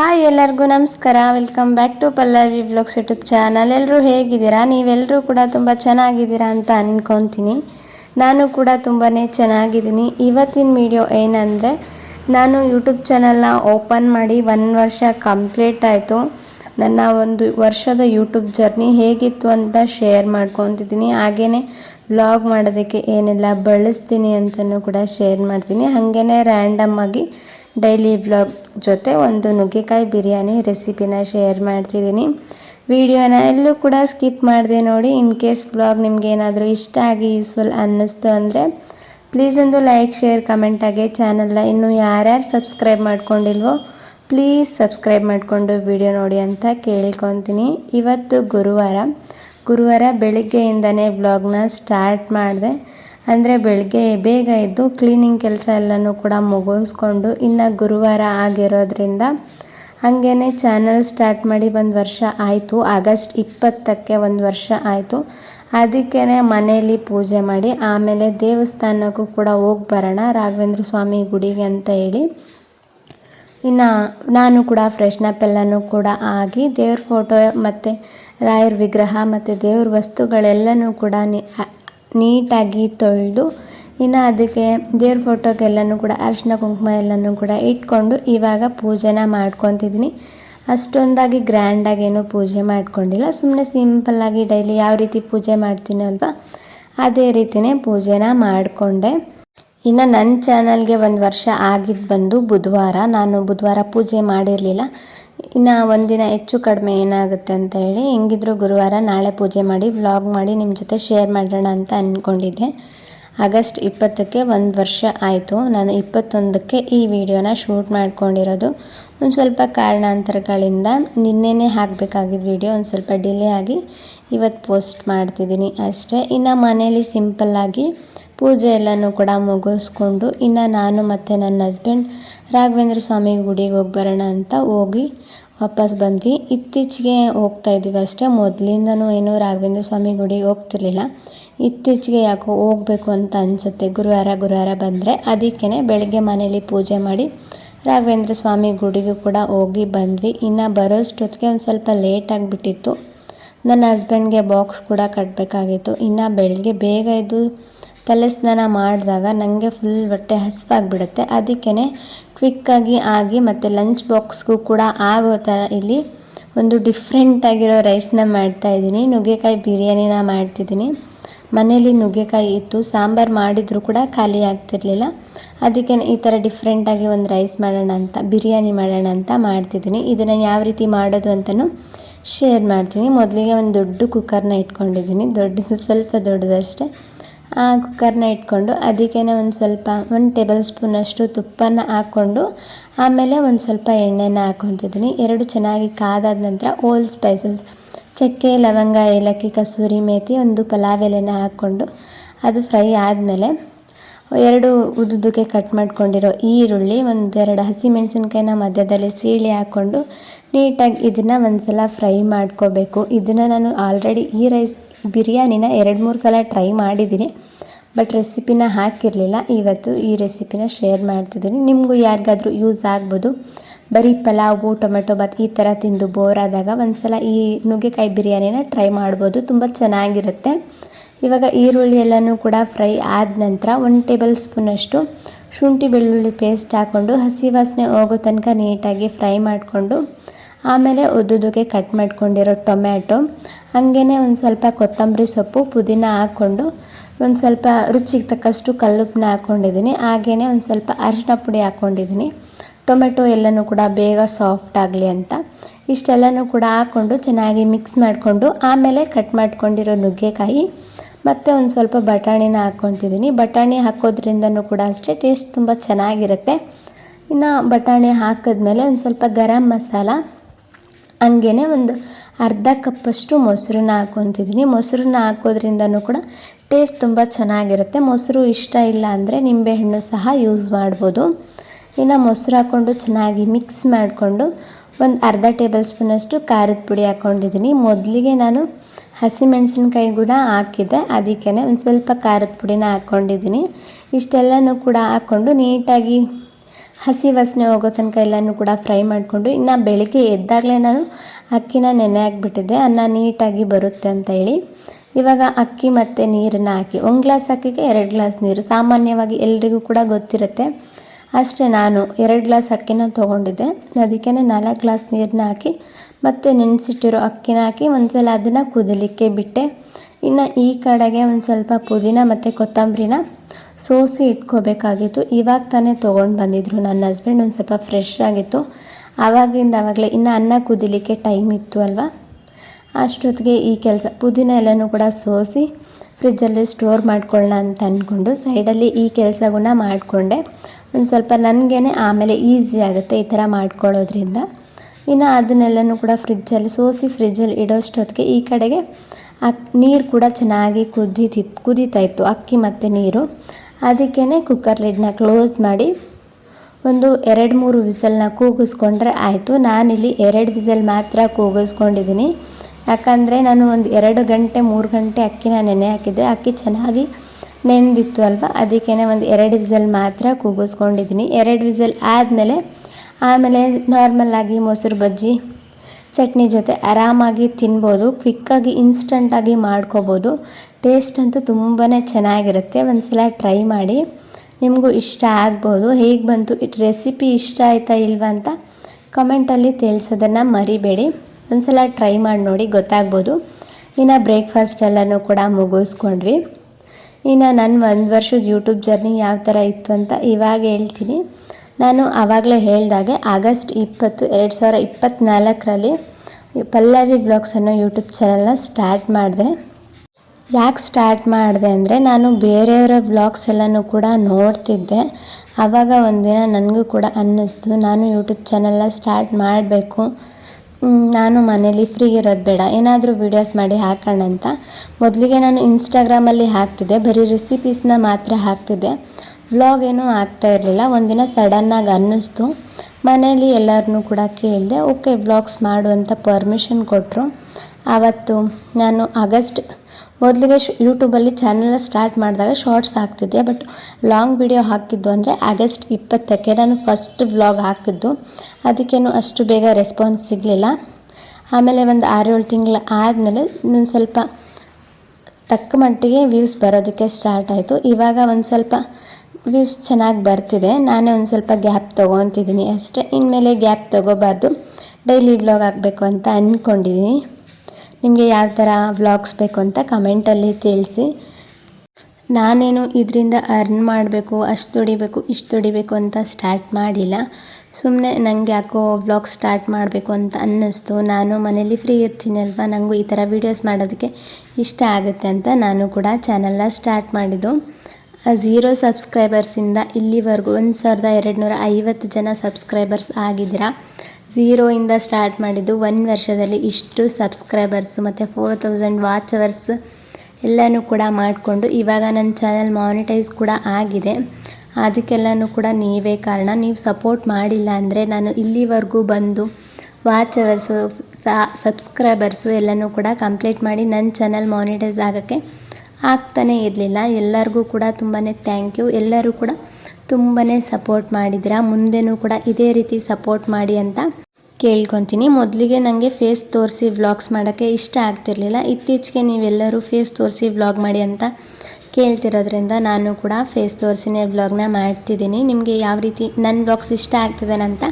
Hi ಎಲ್ಲರಿಗೂ ನಮಸ್ಕಾರ. Welcome back to Pallavi blogs YouTube channel ಎಲ್ಲರೂ ಹೇಗಿದ್ದೀರಾ? ನೀವೆಲ್ಲರೂ ಕೂಡ ತುಂಬ ಚೆನ್ನಾಗಿದ್ದೀರಾ ಅಂತ ಅಂದ್ಕೊತೀನಿ ನಾನು ಕೂಡ ತುಂಬಾ ಚೆನ್ನಾಗಿದ್ದೀನಿ. ಇವತ್ತಿನ ವಿಡಿಯೋ ಏನಂದರೆ, ನಾನು ಯೂಟ್ಯೂಬ್ ಚಾನಲ್ನ ಓಪನ್ ಮಾಡಿ ಒನ್ ವರ್ಷ ಕಂಪ್ಲೀಟ್ ಆಯಿತು. ನನ್ನ ಒಂದು ವರ್ಷದ ಯೂಟ್ಯೂಬ್ ಜರ್ನಿ ಹೇಗಿತ್ತು ಅಂತ ಶೇರ್ ಮಾಡ್ಕೊತಿದ್ದೀನಿ. ಹಾಗೇ ವ್ಲಾಗ್ ಮಾಡೋದಕ್ಕೆ ಏನೆಲ್ಲ ಬಳಸ್ತೀನಿ ಅಂತಲೂ ಕೂಡ ಶೇರ್ ಮಾಡ್ತೀನಿ. ಹಾಗೆಯೇ ರ್ಯಾಂಡಮ್ ಆಗಿ ಡೈಲಿ ವ್ಲಾಗ್ ಜೊತೆ ಒಂದು ನುಗ್ಗೆಕಾಯಿ ಬಿರಿಯಾನಿ ರೆಸಿಪಿನ ಶೇರ್ ಮಾಡ್ತಿದ್ದೀನಿ. ವಿಡಿಯೋನ ಎಲ್ಲೂ ಕೂಡ ಸ್ಕಿಪ್ ಮಾಡಿದೆ ನೋಡಿ, ಇನ್ ಕೇಸ್ ಬ್ಲಾಗ್ ನಿಮ್ಗೆ ಏನಾದರೂ ಇಷ್ಟ ಆಗಿ ಯೂಸ್ಫುಲ್ ಅನ್ನಿಸ್ತು ಅಂದರೆ, ಪ್ಲೀಸ್ ಒಂದು ಲೈಕ್, ಶೇರ್, ಕಮೆಂಟ್ ಆಗಿ ಚಾನಲ್ನ ಇನ್ನೂ ಯಾರ್ಯಾರು ಸಬ್ಸ್ಕ್ರೈಬ್ ಮಾಡ್ಕೊಂಡಿಲ್ವೋ, ಪ್ಲೀಸ್ ಸಬ್ಸ್ಕ್ರೈಬ್ ಮಾಡಿಕೊಂಡು ವಿಡಿಯೋ ನೋಡಿ ಅಂತ ಕೇಳ್ಕೊತೀನಿ. ಇವತ್ತು ಗುರುವಾರ ಗುರುವಾರ ಬೆಳಿಗ್ಗೆಯಿಂದನೇ ಬ್ಲಾಗ್ನ ಸ್ಟಾರ್ಟ್ ಮಾಡಿದೆ. ಅಂದರೆ ಬೆಳಗ್ಗೆ ಬೇಗ ಎದ್ದು ಕ್ಲೀನಿಂಗ್ ಕೆಲಸ ಎಲ್ಲನೂ ಕೂಡ ಮುಗಿಸ್ಕೊಂಡು ಇನ್ನು ಗುರುವಾರ ಆಗಿರೋದ್ರಿಂದ ಹಾಗೇ ಚಾನಲ್ ಸ್ಟಾರ್ಟ್ ಮಾಡಿ ಒಂದು ವರ್ಷ ಆಯಿತು, ಆಗಸ್ಟ್ ಇಪ್ಪತ್ತಕ್ಕೆ ಒಂದು ವರ್ಷ ಆಯಿತು. ಅದಕ್ಕೇ ಮನೆಯಲ್ಲಿ ಪೂಜೆ ಮಾಡಿ, ಆಮೇಲೆ ದೇವಸ್ಥಾನಕ್ಕೂ ಕೂಡ ಹೋಗಿ ಬರೋಣ ರಾಘವೇಂದ್ರ ಸ್ವಾಮಿ ಗುಡಿಗೆ ಅಂತ ಹೇಳಿ. ಇನ್ನು ನಾನು ಕೂಡ ಫ್ರೆಶ್ನಪ್ ಎಲ್ಲನೂ ಕೂಡ ಆಗಿ ದೇವ್ರ ಫೋಟೋ ಮತ್ತು ರಾಯರ ವಿಗ್ರಹ ಮತ್ತು ದೇವ್ರ ವಸ್ತುಗಳೆಲ್ಲನೂ ಕೂಡ ನೀಟಾಗಿ ತೊಳೆದು, ಇನ್ನು ಅದಕ್ಕೆ ದೇವ್ರ ಫೋಟೋಗೆಲ್ಲನೂ ಕೂಡ, ಅರಿಶಿನ ಕುಂಕುಮ ಎಲ್ಲನೂ ಕೂಡ ಇಟ್ಕೊಂಡು ಇವಾಗ ಪೂಜೆನ ಮಾಡ್ಕೊತಿದ್ದೀನಿ. ಅಷ್ಟೊಂದಾಗಿ ಗ್ರ್ಯಾಂಡಾಗಿ ಏನೂ ಪೂಜೆ ಮಾಡ್ಕೊಂಡಿಲ್ಲ. ಸುಮ್ಮನೆ ಸಿಂಪಲ್ಲಾಗಿ ಡೈಲಿ ಯಾವ ರೀತಿ ಪೂಜೆ ಮಾಡ್ತೀನಿ ಅಲ್ವಾ, ಅದೇ ರೀತಿಯೇ ಪೂಜೆನ ಮಾಡಿಕೊಂಡೆ. ಇನ್ನು ನನ್ನ ಚಾನಲ್ಗೆ ಒಂದು ವರ್ಷ ಆಗಿದ್ದು ಬಂದು ಬುಧವಾರ, ನಾನು ಬುಧವಾರ ಪೂಜೆ ಮಾಡಿರಲಿಲ್ಲ. ಇನ್ನು ಒಂದಿನ ಹೆಚ್ಚು ಕಡಿಮೆ ಏನಾಗುತ್ತೆ ಅಂತ ಹೇಳಿ ಹೆಂಗಿದ್ರು ಗುರುವಾರ ನಾಳೆ ಪೂಜೆ ಮಾಡಿ ವ್ಲಾಗ್ ಮಾಡಿ ನಿಮ್ಮ ಜೊತೆ ಶೇರ್ ಮಾಡೋಣ ಅಂತ ಅಂದ್ಕೊಂಡಿದ್ದೆ ಆಗಸ್ಟ್ ಇಪ್ಪತ್ತಕ್ಕೆ ಒಂದು ವರ್ಷ ಆಯಿತು. ನಾನು ಇಪ್ಪತ್ತೊಂದಕ್ಕೆ ಈ ವಿಡಿಯೋನ ಶೂಟ್ ಮಾಡ್ಕೊಂಡಿರೋದು. ಒಂದು ಸ್ವಲ್ಪ ಕಾರಣಾಂತರಗಳಿಂದ ನಿನ್ನೆನೇ ಹಾಕಬೇಕಾಗಿದ್ದ ವಿಡಿಯೋ ಒಂದು ಸ್ವಲ್ಪ ಡಿಲೇ ಆಗಿ ಇವತ್ತು ಪೋಸ್ಟ್ ಮಾಡ್ತಿದ್ದೀನಿ ಅಷ್ಟೇ. ಇನ್ನು ಮನೇಲಿ ಸಿಂಪಲ್ಲಾಗಿ ಪೂಜೆ ಎಲ್ಲನೂ ಕೂಡ ಮುಗಿಸ್ಕೊಂಡು ಇನ್ನು ನಾನು ಮತ್ತು ನನ್ನ ಹಸ್ಬೆಂಡ್ ರಾಘವೇಂದ್ರ ಸ್ವಾಮಿ ಗುಡಿಗೆ ಹೋಗಿ ಬರೋಣ ಅಂತ ಹೋಗಿ ವಾಪಸ್ ಬಂದ್ವಿ. ಇತ್ತೀಚೆಗೆ ಹೋಗ್ತಾ ಇದ್ದೀವಿ ಅಷ್ಟೇ. ಮೊದಲಿಂದನೂ ಏನು ರಾಘವೇಂದ್ರ ಸ್ವಾಮಿ ಗುಡಿಗೆ ಹೋಗ್ತಿರ್ಲಿಲ್ಲ. ಇತ್ತೀಚೆಗೆ ಯಾಕೋ ಹೋಗಬೇಕು ಅಂತ ಅನಿಸುತ್ತೆ. ಗುರುವಾರ ಗುರುವಾರ ಬಂದರೆ ಅದಕ್ಕೇ ಬೆಳಗ್ಗೆ ಮನೇಲಿ ಪೂಜೆ ಮಾಡಿ ರಾಘವೇಂದ್ರ ಸ್ವಾಮಿ ಗುಡಿಗೂ ಕೂಡ ಹೋಗಿ ಬಂದ್ವಿ. ಇನ್ನು ಬರೋಷ್ಟೊತ್ತಿಗೆ ಒಂದು ಸ್ವಲ್ಪ ಲೇಟ್ ಆಗಿಬಿಟ್ಟಿತ್ತು. ನನ್ನ ಹಸ್ಬೆಂಡ್ಗೆ ಬಾಕ್ಸ್ ಕೂಡ ಕಟ್ಟಬೇಕಾಗಿತ್ತು ಇನ್ನು ಬೆಳಗ್ಗೆ ಬೇಗ ಎದ್ದು ತಲೆ ಸ್ನಾನ ಮಾಡಿದಾಗ ನನಗೆ ಫುಲ್ ಹೊಟ್ಟೆ ಹಸಿವಾಗ್ಬಿಡುತ್ತೆ. ಅದಕ್ಕೇ ಕ್ವಿಕ್ಕಾಗಿ ಆಗಿ ಮತ್ತು ಲಂಚ್ ಬಾಕ್ಸ್ಗೂ ಕೂಡ ಆಗೋ ಥರ ಇಲ್ಲಿ ಒಂದು ಡಿಫ್ರೆಂಟಾಗಿರೋ ರೈಸ್ನ ಮಾಡ್ತಾಯಿದ್ದೀನಿ ನುಗ್ಗೆಕಾಯಿ ಬಿರಿಯಾನಿನ ಮಾಡ್ತಿದ್ದೀನಿ. ಮನೆಯಲ್ಲಿ ನುಗ್ಗೆಕಾಯಿ ಇತ್ತು, ಸಾಂಬಾರು ಮಾಡಿದರೂ ಕೂಡ ಖಾಲಿ ಆಗ್ತಿರ್ಲಿಲ್ಲ. ಅದಕ್ಕೆ ಈ ಥರ ಡಿಫ್ರೆಂಟಾಗಿ ಒಂದು ರೈಸ್ ಮಾಡೋಣ ಅಂತ, ಬಿರಿಯಾನಿ ಮಾಡೋಣ ಅಂತ ಮಾಡ್ತಿದ್ದೀನಿ. ಇದನ್ನು ಯಾವ ರೀತಿ ಮಾಡೋದು ಅಂತಲೂ ಶೇರ್ ಮಾಡ್ತೀನಿ. ಮೊದಲಿಗೆ ಒಂದು ದೊಡ್ಡ ಕುಕ್ಕರ್ನ ಇಟ್ಕೊಂಡಿದ್ದೀನಿ. ದೊಡ್ಡದು, ಸ್ವಲ್ಪ ದೊಡ್ಡದಷ್ಟೇ. ಆ ಕುಕ್ಕರ್ನ ಇಟ್ಕೊಂಡು ಅದಕ್ಕೇ ಒಂದು ಸ್ವಲ್ಪ ಒಂದು ಟೇಬಲ್ ಸ್ಪೂನಷ್ಟು ತುಪ್ಪನ ಹಾಕ್ಕೊಂಡು ಆಮೇಲೆ ಒಂದು ಸ್ವಲ್ಪ ಎಣ್ಣೆನ ಹಾಕ್ಕೊತಿದ್ದೀನಿ. ಎರಡು ಚೆನ್ನಾಗಿ ಕಾದಾದ ನಂತರ ಓಲ್ ಸ್ಪೈಸಸ್ ಚಕ್ಕೆ, ಲವಂಗ, ಏಲಕ್ಕಿ, ಕಸೂರಿ ಮೇಥಿ ಒಂದು ಪಲಾವ್ ಎಲೆನ ಹಾಕ್ಕೊಂಡು ಅದು ಫ್ರೈ ಆದಮೇಲೆ ಎರಡು ಉದ್ದುದ್ದಕ್ಕೆ ಕಟ್ ಮಾಡ್ಕೊಂಡಿರೋ ಈರುಳ್ಳಿ ಒಂದೆರಡು ಹಸಿಮೆಣಸಿನ್ಕಾಯಿನ ಮಧ್ಯದಲ್ಲಿ ಸೀಳಿ ಹಾಕ್ಕೊಂಡು ನೀಟಾಗಿ ಇದನ್ನು ಒಂದು ಸಲ ಫ್ರೈ ಮಾಡ್ಕೋಬೇಕು. ಇದನ್ನು ನಾನು ಆಲ್ರೆಡಿ ಈ ರೈಸ್ ಬಿರಿಯಾನಿನ ಎರಡು ಮೂರು ಸಲ ಟ್ರೈ ಮಾಡಿದ್ದೀನಿ, ಬಟ್ ರೆಸಿಪಿನ ಹಾಕಿರಲಿಲ್ಲ. ಇವತ್ತು ಈ ರೆಸಿಪಿನ ಶೇರ್ ಮಾಡ್ತಿದ್ದೀನಿ. ನಿಮಗೂ ಯಾರಿಗಾದರೂ ಯೂಸ್ ಆಗ್ಬೋದು. ಬರೀ ಪಲಾವು, ಟೊಮೆಟೊ ಬಾತ್ ಈ ಥರ ತಿಂದು ಬೋರ್ ಆದಾಗ ಒಂದು ಸಲ ಈ ನುಗ್ಗೆಕಾಯಿ ಬಿರಿಯಾನಿನ ಟ್ರೈ ಮಾಡ್ಬೋದು. ತುಂಬ ಚೆನ್ನಾಗಿರುತ್ತೆ. ಇವಾಗ ಈರುಳ್ಳಿ ಎಲ್ಲನೂ ಕೂಡ ಫ್ರೈ ಆದ ನಂತರ ಒನ್ ಟೇಬಲ್ ಸ್ಪೂನಷ್ಟು ಶುಂಠಿ ಬೆಳ್ಳುಳ್ಳಿ ಪೇಸ್ಟ್ ಹಾಕ್ಕೊಂಡು ಹಸಿ ವಾಸನೆ ಹೋಗೋ ತನಕ ನೀಟಾಗಿ ಫ್ರೈ ಮಾಡಿಕೊಂಡು ಆಮೇಲೆ ಉದ್ದುದಕ್ಕೆ ಕಟ್ ಮಾಡ್ಕೊಂಡಿರೋ ಟೊಮ್ಯಾಟೊ ಹಾಗೇ ಒಂದು ಸ್ವಲ್ಪ ಕೊತ್ತಂಬರಿ ಸೊಪ್ಪು, ಪುದೀನ ಹಾಕ್ಕೊಂಡು ಒಂದು ಸ್ವಲ್ಪ ರುಚಿಗೆ ತಕ್ಕಷ್ಟು ಕಲ್ಲುಪ್ಪನ್ನ ಹಾಕ್ಕೊಂಡಿದ್ದೀನಿ ಹಾಗೆಯೇ ಒಂದು ಸ್ವಲ್ಪ ಅರಿಶಿನ ಪುಡಿ ಹಾಕ್ಕೊಂಡಿದ್ದೀನಿ ಟೊಮೆಟೊ ಎಲ್ಲನೂ ಕೂಡ ಬೇಗ ಸಾಫ್ಟ್ ಆಗಲಿ ಅಂತ. ಇಷ್ಟೆಲ್ಲನೂ ಕೂಡ ಹಾಕ್ಕೊಂಡು ಚೆನ್ನಾಗಿ ಮಿಕ್ಸ್ ಮಾಡಿಕೊಂಡು ಆಮೇಲೆ ಕಟ್ ಮಾಡ್ಕೊಂಡಿರೋ ನುಗ್ಗೆಕಾಯಿ ಮತ್ತು ಒಂದು ಸ್ವಲ್ಪ ಬಟಾಣಿನ ಹಾಕ್ಕೊತಿದ್ದೀನಿ ಬಟಾಣಿ ಹಾಕೋದ್ರಿಂದನೂ ಕೂಡ ಅಷ್ಟೇ ಟೇಸ್ಟ್ ತುಂಬ ಚೆನ್ನಾಗಿರುತ್ತೆ. ಇನ್ನು ಬಟಾಣಿ ಹಾಕಿದ್ಮೇಲೆ ಒಂದು ಸ್ವಲ್ಪ ಗರಂ ಮಸಾಲ ಹಂಗೇ ಒಂದು ಅರ್ಧ ಕಪ್ಪಷ್ಟು ಮೊಸರನ್ನ ಹಾಕ್ಕೊತಿದ್ದೀನಿ ಮೊಸರನ್ನ ಹಾಕೋದ್ರಿಂದನೂ ಕೂಡ ಟೇಸ್ಟ್ ತುಂಬ ಚೆನ್ನಾಗಿರುತ್ತೆ. ಮೊಸರು ಇಷ್ಟ ಇಲ್ಲ ಅಂದರೆ ನಿಂಬೆಹಣ್ಣು ಸಹ ಯೂಸ್ ಮಾಡ್ಬೋದು. ಇನ್ನು ಮೊಸರು ಹಾಕ್ಕೊಂಡು ಚೆನ್ನಾಗಿ ಮಿಕ್ಸ್ ಮಾಡಿಕೊಂಡು ಒಂದು ಅರ್ಧ ಟೇಬಲ್ ಸ್ಪೂನಷ್ಟು ಖಾರದ ಪುಡಿ ಹಾಕ್ಕೊಂಡಿದ್ದೀನಿ ಮೊದಲಿಗೆ ನಾನು ಹಸಿಮೆಣಸಿನ್ಕಾಯಿ ಕೂಡ ಹಾಕಿದ್ದೆ. ಅದಕ್ಕೇ ಒಂದು ಸ್ವಲ್ಪ ಖಾರದ ಪುಡಿನ ಹಾಕ್ಕೊಂಡಿದ್ದೀನಿ ಇಷ್ಟೆಲ್ಲನೂ ಕೂಡ ಹಾಕ್ಕೊಂಡು ನೀಟಾಗಿ ಹಸಿ ವಾಸನೆ ಹೋಗೋ ತನಕ ಎಲ್ಲನೂ ಕೂಡ ಫ್ರೈ ಮಾಡಿಕೊಂಡು, ಇನ್ನು ಬೆಳಗ್ಗೆ ಎದ್ದಾಗಲೇ ನಾನು ಅಕ್ಕಿನ ನೆನೆ ಹಾಕಿಬಿಟ್ಟಿದ್ದೆ. ಅನ್ನ ನೀಟಾಗಿ ಬರುತ್ತೆ ಅಂತ ಹೇಳಿ. ಇವಾಗ ಅಕ್ಕಿ ಮತ್ತು ನೀರನ್ನು ಹಾಕಿ, ಒಂದು ಗ್ಲಾಸ್ ಅಕ್ಕಿಗೆ ಎರಡು ಗ್ಲಾಸ್ ನೀರು. ಸಾಮಾನ್ಯವಾಗಿ ಎಲ್ರಿಗೂ ಕೂಡ ಗೊತ್ತಿರುತ್ತೆ. ಅಷ್ಟೇ ನಾನು ಎರಡು ಗ್ಲಾಸ್ ಅಕ್ಕಿನ ತೊಗೊಂಡಿದ್ದೆ. ಅದಕ್ಕೆ ನಾಲ್ಕು ಗ್ಲಾಸ್ ನೀರನ್ನ ಹಾಕಿ, ಮತ್ತು ನೆನೆಸಿಟ್ಟಿರೋ ಅಕ್ಕಿನ ಹಾಕಿ ಒಂದ್ಸಲ ಅದನ್ನು ಕುದಲಿಕ್ಕೆ ಬಿಟ್ಟೆ. ಇನ್ನು ಈ ಕಡೆಗೆ ಒಂದು ಸ್ವಲ್ಪ ಪುದೀನ ಮತ್ತು ಕೊತ್ತಂಬರಿನ ಸೋಸಿ ಇಟ್ಕೋಬೇಕಾಗಿತ್ತು. ಇವಾಗ ತಾನೇ ತೊಗೊಂಡು ಬಂದಿದ್ರು. ನನ್ನ ಹಸ್ಬೆಂಡ್ ಒಂದು ಸ್ವಲ್ಪ ಫ್ರೆಶ್ ಆಗಿತ್ತು. ಆವಾಗಿಂದ ಆವಾಗಲೇ ಇನ್ನು ಅನ್ನ ಕುದಿಲಿಕ್ಕೆ ಟೈಮ್ ಇತ್ತು ಅಲ್ವಾ? ಅಷ್ಟೊತ್ತಿಗೆ ಈ ಕೆಲಸ, ಪುದೀನ ಎಲ್ಲನೂ ಕೂಡ ಸೋಸಿ ಫ್ರಿಜ್ಜಲ್ಲಿ ಸ್ಟೋರ್ ಮಾಡ್ಕೊಳ್ಳೋಣ ಅಂತ ಅಂದ್ಕೊಂಡು ಸೈಡಲ್ಲಿ ಈ ಕೆಲಸಗೂ ಮಾಡಿಕೊಂಡೆ. ಒಂದು ಸ್ವಲ್ಪ ನನಗೇ ಆಮೇಲೆ ಈಸಿ ಆಗುತ್ತೆ ಈ ಥರ ಮಾಡ್ಕೊಳ್ಳೋದ್ರಿಂದ. ಇನ್ನು ಅದನ್ನೆಲ್ಲನೂ ಕೂಡ ಫ್ರಿಜ್ಜಲ್ಲಿ ಸೋಸಿ ಫ್ರಿಜ್ಜಲ್ಲಿ ಇಡೋಷ್ಟೊತ್ತಿಗೆ ಈ ಕಡೆಗೆ ಅಕ್ ನೀರು ಕೂಡ ಚೆನ್ನಾಗಿ ಕುದೀತಿತ್ತು ಕುದೀತಾ ಇತ್ತು. ಅಕ್ಕಿ ಮತ್ತು ನೀರು. ಅದಕ್ಕೇ ಕುಕ್ಕರ್ ಲಿಡ್ನ ಕ್ಲೋಸ್ ಮಾಡಿ ಒಂದು ಎರಡು ಮೂರು ವಿಸಲ್ನ ಕೂಗಿಸ್ಕೊಂಡ್ರೆ ಆಯಿತು. ನಾನಿಲ್ಲಿ ಎರಡು ವಿಸಲ್ ಮಾತ್ರ ಕೂಗಿಸ್ಕೊಂಡಿದ್ದೀನಿ. ಯಾಕಂದರೆ ನಾನು ಒಂದು ಎರಡು ಗಂಟೆ, ಮೂರು ಗಂಟೆ ಅಕ್ಕಿನ ನೆನೆ ಹಾಕಿದ್ದೆ. ಅಕ್ಕಿ ಚೆನ್ನಾಗಿ ನೆಂದಿತ್ತು ಅಲ್ವಾ? ಅದಕ್ಕೇ ಒಂದು ಎರಡು ವಿಸಲ್ ಮಾತ್ರ ಕೂಗಿಸ್ಕೊಂಡಿದ್ದೀನಿ. ಎರಡು ವಿಸಲ್ ಆದಮೇಲೆ, ಆಮೇಲೆ ನಾರ್ಮಲ್ಲಾಗಿ ಮೊಸರು ಬಜ್ಜಿ ಚಟ್ನಿ ಜೊತೆ ಆರಾಮಾಗಿ ತಿನ್ಬೋದು, ಕ್ವಿಕ್ಕಾಗಿ ಇನ್ಸ್ಟಂಟಾಗಿ ಮಾಡ್ಕೋಬೋದು. ಟೇಸ್ಟ್ ಅಂತೂ ತುಂಬಾ ಚೆನ್ನಾಗಿರುತ್ತೆ. ಒಂದು ಸಲ ಟ್ರೈ ಮಾಡಿ. ನಿಮಗೂ ಇಷ್ಟ ಆಗ್ಬೋದು. ಹೇಗೆ ಬಂತು ರೆಸಿಪಿ ಇಷ್ಟ ಆಯ್ತಾ ಇಲ್ವಾ ಅಂತ ಕಮೆಂಟಲ್ಲಿ ತಿಳಿಸೋದನ್ನು ಮರಿಬೇಡಿ. ಒಂದು ಸಲ ಟ್ರೈ ಮಾಡಿ ನೋಡಿ ಗೊತ್ತಾಗ್ಬೋದು. ಇನ್ನು ಬ್ರೇಕ್ಫಾಸ್ಟ್ ಎಲ್ಲನೂ ಕೂಡ ಮುಗಿಸ್ಕೊಂಡ್ವಿ. ಇನ್ನು ನನ್ನ ಒಂದು ವರ್ಷದ ಯೂಟ್ಯೂಬ್ ಜರ್ನಿ ಯಾವ ಥರ ಇತ್ತು ಅಂತ ಇವಾಗ ಹೇಳ್ತೀನಿ. ನಾನು ಆವಾಗಲೇ ಹೇಳಿದಾಗೆ ಆಗಸ್ಟ್ ಇಪ್ಪತ್ತು, ಎರಡು ಸಾವಿರ ಇಪ್ಪತ್ತ್ನಾಲ್ಕರಲ್ಲಿ ಪಲ್ಲವಿ ಬ್ಲಾಗ್ಸ್ ಅನ್ನೋ ಯೂಟ್ಯೂಬ್ ಚಾನಲ್ನ ಸ್ಟಾರ್ಟ್ ಮಾಡಿದೆ. ಯಾಕೆ ಸ್ಟಾರ್ಟ್ ಮಾಡಿದೆ ಅಂದರೆ ನಾನು ಬೇರೆಯವರ ಬ್ಲಾಗ್ಸ್ ಎಲ್ಲನೂ ಕೂಡ ನೋಡ್ತಿದ್ದೆ. ಆವಾಗ ಒಂದಿನ ನನಗೂ ಕೂಡ ಅನ್ನಿಸ್ತು, ನಾನು ಯೂಟ್ಯೂಬ್ ಚಾನಲ್ನ ಸ್ಟಾರ್ಟ್ ಮಾಡಬೇಕು. ನಾನು ಮನೇಲಿ ಫ್ರೀ ಇರೋದು ಬೇಡ, ಏನಾದರೂ ವೀಡಿಯೋಸ್ ಮಾಡಿ ಹಾಕೋಣ ಅಂತ ಮೊದಲಿಗೆ ನಾನು ಇನ್ಸ್ಟಾಗ್ರಾಮಲ್ಲಿ ಹಾಕ್ತಿದ್ದೆ, ಬರೀ ರೆಸಿಪೀಸ್ನ ಮಾತ್ರ ಹಾಕ್ತಿದ್ದೆ. ವ್ಲಾಗ್ ಏನೂ ಆಗ್ತಾ ಇರಲಿಲ್ಲ. ಒಂದಿನ ಸಡನ್ನಾಗಿ ಅನ್ನಿಸ್ತು. ಮನೇಲಿ ಎಲ್ಲರನ್ನೂ ಕೂಡ ಕೇಳಿದೆ ಓಕೆ ವ್ಲಾಗ್ಸ್ ಮಾಡುವಂಥ ಪರ್ಮಿಷನ್ ಕೊಟ್ಟರು ಆವತ್ತು ನಾನು ಆಗಸ್ಟ್, ಮೊದಲಿಗೆ ಯೂಟ್ಯೂಬಲ್ಲಿ ಚಾನೆಲ್ನ ಸ್ಟಾರ್ಟ್ ಮಾಡಿದಾಗ ಶಾರ್ಟ್ಸ್ ಹಾಕ್ತಿದ್ದೆ ಬಟ್ ಲಾಂಗ್ ವಿಡಿಯೋ ಹಾಕಿದ್ದು ಅಂದರೆ ಆಗಸ್ಟ್ ಇಪ್ಪತ್ತಕ್ಕೆ ನಾನು ಫಸ್ಟ್ ವ್ಲಾಗ್ ಹಾಕಿದ್ದು. ಅದಕ್ಕೇನು ಅಷ್ಟು ಬೇಗ ರೆಸ್ಪಾನ್ಸ್ ಸಿಗಲಿಲ್ಲ. ಆಮೇಲೆ ಒಂದು ಆರೇಳು ತಿಂಗಳು ಆದಮೇಲೆ ಇನ್ನೊಂದು ಸ್ವಲ್ಪ ತಕ್ಕ ಮಟ್ಟಿಗೆ ವ್ಯೂಸ್ ಬರೋದಕ್ಕೆ ಸ್ಟಾರ್ಟ್ ಆಯಿತು. ಇವಾಗ ಒಂದು ಸ್ವಲ್ಪ ವ್ಯೂಸ್ ಚೆನ್ನಾಗಿ ಬರ್ತಿದೆ. ನಾನೇ ಒಂದು ಸ್ವಲ್ಪ ಗ್ಯಾಪ್ ತೊಗೊತಿದ್ದೀನಿ ಅಷ್ಟೇ. ಇನ್ಮೇಲೆ ಗ್ಯಾಪ್ ತೊಗೋಬಾರ್ದು. ಡೈಲಿ ವ್ಲಾಗ್ ಆಗಬೇಕು ಅಂತ ಅಂದ್ಕೊಂಡಿದ್ದೀನಿ ನಿಮಗೆ ಯಾವ ಥರ ವ್ಲಾಗ್ಸ್ ಬೇಕು ಅಂತ ಕಮೆಂಟಲ್ಲಿ ತಿಳಿಸಿ. ನಾನೇನು ಇದರಿಂದ ಅರ್ನ್ ಮಾಡಬೇಕು, ಅಷ್ಟು ದುಡಿಬೇಕು, ಇಷ್ಟು ದುಡಿಬೇಕು ಅಂತ ಸ್ಟಾರ್ಟ್ ಮಾಡಿಲ್ಲ. ಸುಮ್ಮನೆ ನನಗೆ ಯಾಕೋ ವ್ಲಾಗ್ ಸ್ಟಾರ್ಟ್ ಮಾಡಬೇಕು ಅಂತ ಅನ್ನಿಸ್ತು. ನಾನು ಮನೇಲಿ ಫ್ರೀ ಇರ್ತೀನಿ ಅಲ್ವಾ ನನಗೂ ಈ ಥರ ವೀಡಿಯೋಸ್ ಮಾಡೋದಕ್ಕೆ ಇಷ್ಟ ಆಗುತ್ತೆ ಅಂತ ನಾನು ಕೂಡ ಚಾನಲ್ನ ಸ್ಟಾರ್ಟ್ ಮಾಡಿದ್ದು. ಝೀರೋ ಸಬ್ಸ್ಕ್ರೈಬರ್ಸಿಂದ ಇಲ್ಲಿವರೆಗೂ ಒಂದು ಸಾವಿರದ ಎರಡು ನೂರ ಐವತ್ತು ಜನ ಸಬ್ಸ್ಕ್ರೈಬರ್ಸ್ ಆಗಿದ್ದೀರಾ? ಝೀರೋಯಿಂದ ಸ್ಟಾರ್ಟ್ ಮಾಡಿದ್ದು ಒಂದು ವರ್ಷದಲ್ಲಿ ಇಷ್ಟು ಸಬ್ಸ್ಕ್ರೈಬರ್ಸು ಮತ್ತು ಫೋರ್ ತೌಸಂಡ್ ವಾಚ್ ಅವರ್ಸ್ ಎಲ್ಲನೂ ಕೂಡ ಮಾಡಿಕೊಂಡು ಇವಾಗ ನನ್ನ ಚಾನಲ್ ಮಾನಿಟೈಸ್ ಕೂಡ ಆಗಿದೆ. ಅದಕ್ಕೆಲ್ಲನೂ ಕೂಡ ನೀವೇ ಕಾರಣ. ನೀವು ಸಪೋರ್ಟ್ ಮಾಡಿಲ್ಲ ಅಂದರೆ ನಾನು ಇಲ್ಲಿವರೆಗೂ ಬಂದು ವಾಚ್ ಅವರ್ಸು ಸಬ್ಸ್ಕ್ರೈಬರ್ಸು ಎಲ್ಲನೂ ಕೂಡ ಕಂಪ್ಲೀಟ್ ಮಾಡಿ ನನ್ನ ಚಾನಲ್ ಮಾನಿಟೈಸ್ ಆಗೋಕ್ಕೆ ಆಗ್ತಾನೇ ಇರಲಿಲ್ಲ. ಎಲ್ಲರಿಗೂ ಕೂಡ ತುಂಬಾ ಥ್ಯಾಂಕ್ ಯು ಎಲ್ಲರೂ ಕೂಡ ತುಂಬಾ ಸಪೋರ್ಟ್ ಮಾಡಿದ್ದೀರಾ. ಮುಂದೆನೂ ಕೂಡ ಇದೇ ರೀತಿ ಸಪೋರ್ಟ್ ಮಾಡಿ ಅಂತ ಕೇಳ್ಕೊತೀನಿ. ಮೊದಲಿಗೆ ನನಗೆ ಫೇಸ್ ತೋರಿಸಿ ವ್ಲಾಗ್ಸ್ ಮಾಡೋಕ್ಕೆ ಇಷ್ಟ ಆಗ್ತಿರ್ಲಿಲ್ಲ. ಇತ್ತೀಚೆಗೆ ನೀವೆಲ್ಲರೂ ಫೇಸ್ ತೋರಿಸಿ ವ್ಲಾಗ್ ಮಾಡಿ ಅಂತ ಕೇಳ್ತಿರೋದ್ರಿಂದ ನಾನು ಕೂಡ ಫೇಸ್ ತೋರಿಸಿನೇ ವ್ಲಾಗ್ನ ಮಾಡ್ತಿದ್ದೀನಿ. ನಿಮಗೆ ಯಾವ ರೀತಿ ನನ್ನ ಬ್ಲಾಗ್ಸ್ ಇಷ್ಟ ಆಗ್ತದೆ ಅಂತ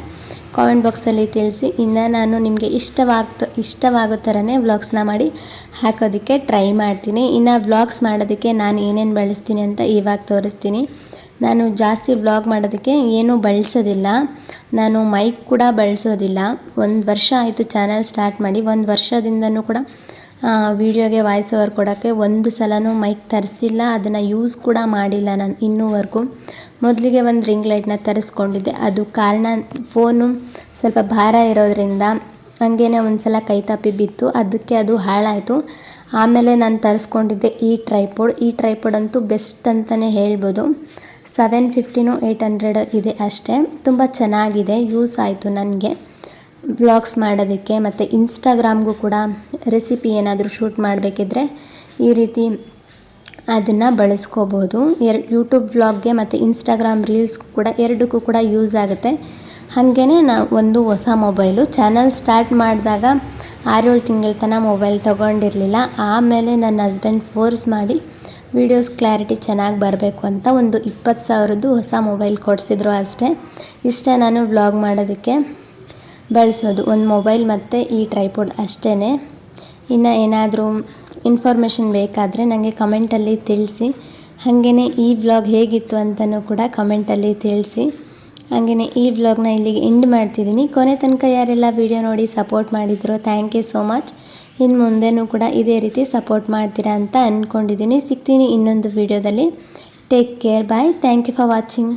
ಕಾಮೆಂಟ್ ಬಾಕ್ಸಲ್ಲಿ ತಿಳಿಸಿ. ಇನ್ನು ನಾನು ನಿಮಗೆ ಇಷ್ಟವಾಗ್ತ, ಇಷ್ಟವಾಗೋ ಥರನೇ ವ್ಲಾಗ್ಸ್ನ ಮಾಡಿ ಹಾಕೋದಕ್ಕೆ ಟ್ರೈ ಮಾಡ್ತೀನಿ. ಇನ್ನು ವ್ಲಾಗ್ಸ್ ಮಾಡೋದಕ್ಕೆ ನಾನು ಏನೇನು ಬಳಸ್ತೀನಿ ಅಂತ ಇವಾಗ ತೋರಿಸ್ತೀನಿ. ನಾನು ಜಾಸ್ತಿ ವ್ಲಾಗ್ ಮಾಡೋದಕ್ಕೆ ಏನೂ ಬಳಸೋದಿಲ್ಲ. ನಾನು ಮೈಕ್ ಕೂಡ ಬಳಸೋದಿಲ್ಲ. ಒಂದು ವರ್ಷ ಆಯಿತು ಚಾನಲ್ ಸ್ಟಾರ್ಟ್ ಮಾಡಿ. ಒಂದು ವರ್ಷದಿಂದನೂ ಕೂಡ ವೀಡಿಯೋಗೆ ವಾಯ್ಸ್ ಓವರ್ ಕೊಡೋಕ್ಕೆ ಒಂದು ಸಲನೂ ಮೈಕ್ ತರಿಸಿಲ್ಲ, ಅದನ್ನು ಯೂಸ್ ಕೂಡ ಮಾಡಿಲ್ಲ ನಾನು ಇನ್ನೂವರೆಗೂ. ಮೊದಲಿಗೆ ಒಂದು ರಿಂಗ್ ಲೈಟ್ನ ತರಿಸ್ಕೊಂಡಿದ್ದೆ, ಅದು ಕಾರಣ ಫೋನು ಸ್ವಲ್ಪ ಭಾರ ಇರೋದ್ರಿಂದ ಹಂಗೇನೆ ಒಂದು ಸಲ ಕೈ ಬಿತ್ತು, ಅದಕ್ಕೆ ಅದು ಹಾಳಾಯಿತು. ಆಮೇಲೆ ನಾನು ತರಿಸ್ಕೊಂಡಿದ್ದೆ ಈ ಟ್ರೈಪೋಡ್ ಈ ಟ್ರೈಪೋಡ್ ಅಂತೂ ಬೆಸ್ಟ್ ಅಂತಲೇ ಹೇಳ್ಬೋದು. ಸೆವೆನ್ ಫಿಫ್ಟಿನೂ ಏಯ್ಟ್ ಹಂಡ್ರೆಡ್ ಇದೆ ಅಷ್ಟೇ, ತುಂಬ ಚೆನ್ನಾಗಿದೆ ಯೂಸ್ ಆಯಿತು ನನಗೆ. ವ್ಲಾಗ್ಸ್ ಮಾಡೋದಕ್ಕೆ ಮತ್ತು ಇನ್ಸ್ಟಾಗ್ರಾಮ್ಗೂ ಕೂಡ ರೆಸಿಪಿ ಏನಾದರೂ ಶೂಟ್ ಮಾಡಬೇಕಿದ್ರೆ ಈ ರೀತಿ ಅದನ್ನು ಬಳಸ್ಕೋಬೋದು. ಎರ್ ಯೂಟ್ಯೂಬ್ ವ್ಲಾಗ್ಗೆ ಮತ್ತು ಇನ್ಸ್ಟಾಗ್ರಾಮ್ ರೀಲ್ಸ್ ಕೂಡ ಎರಡಕ್ಕೂ ಕೂಡ ಯೂಸ್ ಆಗುತ್ತೆ. ಹಾಗೇ ನಾ ಒಂದು ಹೊಸ ಮೊಬೈಲು ಚಾನಲ್ ಸ್ಟಾರ್ಟ್ ಮಾಡಿದಾಗ ಆರೇಳು ತಿಂಗಳ ತನಕ ಮೊಬೈಲ್ ತೊಗೊಂಡಿರಲಿಲ್ಲ. ಆಮೇಲೆ ನನ್ನ ಹಸ್ಬೆಂಡ್ ಫೋರ್ಸ್ ಮಾಡಿ ವೀಡಿಯೋಸ್ ಕ್ಲಾರಿಟಿ ಚೆನ್ನಾಗಿ ಬರಬೇಕು ಅಂತ ಒಂದು ಇಪ್ಪತ್ತು ಸಾವಿರದ್ದು ಹೊಸ ಮೊಬೈಲ್ ಕೊಡಿಸಿದ್ರು ಅಷ್ಟೇ. ಇಷ್ಟೇ ನಾನು ವ್ಲಾಗ್ ಮಾಡೋದಕ್ಕೆ. ಬಳಸೋದು. ಒಂದು ಮೊಬೈಲ್ ಮತ್ತು ಈ ಟ್ರೈಪೋಡ್ ಅಷ್ಟೇ ಇನ್ನು ಏನಾದರೂ ಇನ್ಫಾರ್ಮೇಷನ್ ಬೇಕಾದರೆ ನನಗೆ ಕಮೆಂಟಲ್ಲಿ ತಿಳಿಸಿ. ಹಾಗೆಯೇ ಈ ವ್ಲಾಗ್ ಹೇಗಿತ್ತು ಅಂತಲೂ ಕೂಡ ಕಮೆಂಟಲ್ಲಿ ತಿಳಿಸಿ. ಹಾಗೆಯೇ ಈ ವ್ಲಾಗ್ನ ಇಲ್ಲಿಗೆ ಎಂಡ್ ಮಾಡ್ತಿದ್ದೀನಿ. ಕೊನೆ ತನಕ ಯಾರೆಲ್ಲ ವಿಡಿಯೋ ನೋಡಿ ಸಪೋರ್ಟ್ ಮಾಡಿದ್ರು ಥ್ಯಾಂಕ್ ಯು ಸೋ ಮಚ್ ಇನ್ನು ಮುಂದೆನೂ ಕೂಡ ಇದೇ ರೀತಿ ಸಪೋರ್ಟ್ ಮಾಡ್ತೀರಾ ಅಂತ ಅಂದ್ಕೊಂಡಿದ್ದೀನಿ ಸಿಗ್ತೀನಿ ಇನ್ನೊಂದು ವಿಡಿಯೋದಲ್ಲಿ take care bye thank you for watching